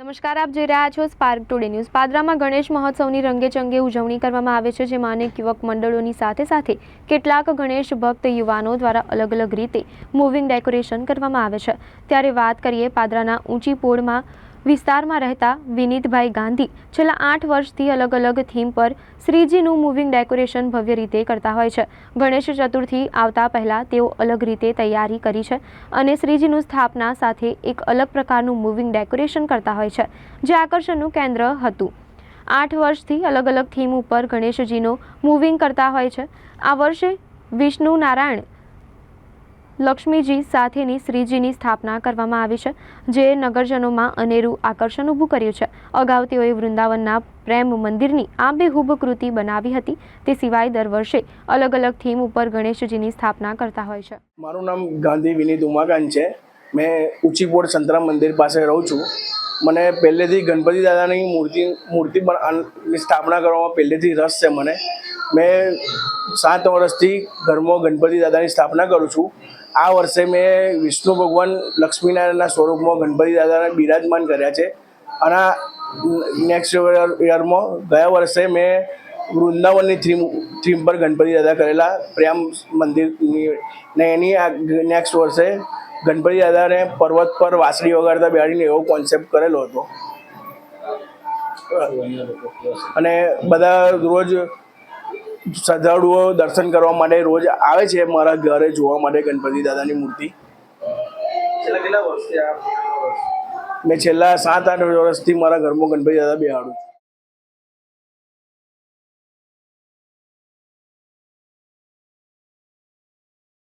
નમસ્કાર, આપ જોઈ રહ્યા છો સ્પાર્ક ટુડે ન્યૂઝ પાદરામાં ગણેશ મહોત્સવની રંગેચંગે ઉજવણી કરવામાં આવે છે, જેમાં અનેક યુવક મંડળોની સાથે સાથે કેટલાક ગણેશ ભક્ત યુવાનો દ્વારા અલગ અલગ રીતે મૂવિંગ ડેકોરેશન કરવામાં આવે છે. ત્યારે વાત કરીએ પાદરાના ઊંચી પોળમાં વિસ્તારમાં રહેતા વિનીતભાઈ ગાંધી છેલ્લા આઠ વર્ષથી અલગ અલગ થીમ પર શ્રીજીનું મૂવિંગ ડેકોરેશન ભવ્ય રીતે કરતા હોય છે. ગણેશ ચતુર્થી આવતા પહેલાં તેઓ અલગ રીતે તૈયારી કરી છે અને શ્રીજીનું સ્થાપના સાથે એક અલગ પ્રકારનું મૂવિંગ ડેકોરેશન કરતા હોય છે. જે આકર્ષણનું કેન્દ્ર હતું. આઠ વર્ષથી અલગ અલગ થીમ ઉપર ગણેશજીનો મૂવિંગ કરતા હોય છે. આ વર્ષે વિષ્ણુ નારાયણ લક્ષ્મીજી સાથેની શ્રીજીની સ્થાપના કરવામાં આવી છે, જે નગરજનોમાં અનેરું આકર્ષણ ઊભું કર્યું છે. અગાઉ તેઓએ વૃંદાવનના પ્રેમ મંદિરની આબેહૂબ કૃતિ બનાવી હતી. તે સિવાય દર વર્ષે અલગ અલગ થીમ ઉપર ગણેશજીની સ્થાપના કરતા હોય છે. મારું નામ ગાંધી વિનીત ઉમાકાંત છે. મેં ઊંચીપોળ સંતરામ મંદિર પાસે રહું છું. મને પહેલેથી ગણપતિ દાદાની મૂર્તિ મૂર્તિ પણ સ્થાપના કરવામાં પહેલેથી રસ છે મને. મેં સાત વર્ષથી ઘરમાં ગણપતિ દાદાની સ્થાપના કરું છું. આ વર્ષે મેં વિષ્ણુ ભગવાન લક્ષ્મીનારાયણના સ્વરૂપમાં ગણપતિ દાદાને બિરાજમાન કર્યા છે. અને નેક્સ્ટ યરમાં ગયા વર્ષે મેં વૃંદાવનની થીમ થીમ પર ગણપતિ દાદા કરેલા પ્રેમ મંદિરની, ને એની આ નેક્સ્ટ વર્ષે ગણપતિ દાદાને પર્વત પર વાસળી વગાડતા બેહાડીને એવો કોન્સેપ્ટ કરેલો હતો. અને બધા રોજ શ્રદ્ધાળુઓ દર્શન કરવા માટે રોજ આવે છે મારા ઘરે જોવા માટે ગણપતિ દાદાની મૂર્તિ. મેં છેલ્લા સાત આઠ વર્ષથી મારા ઘરમાં ગણપતિ દાદા બેહાડું છું.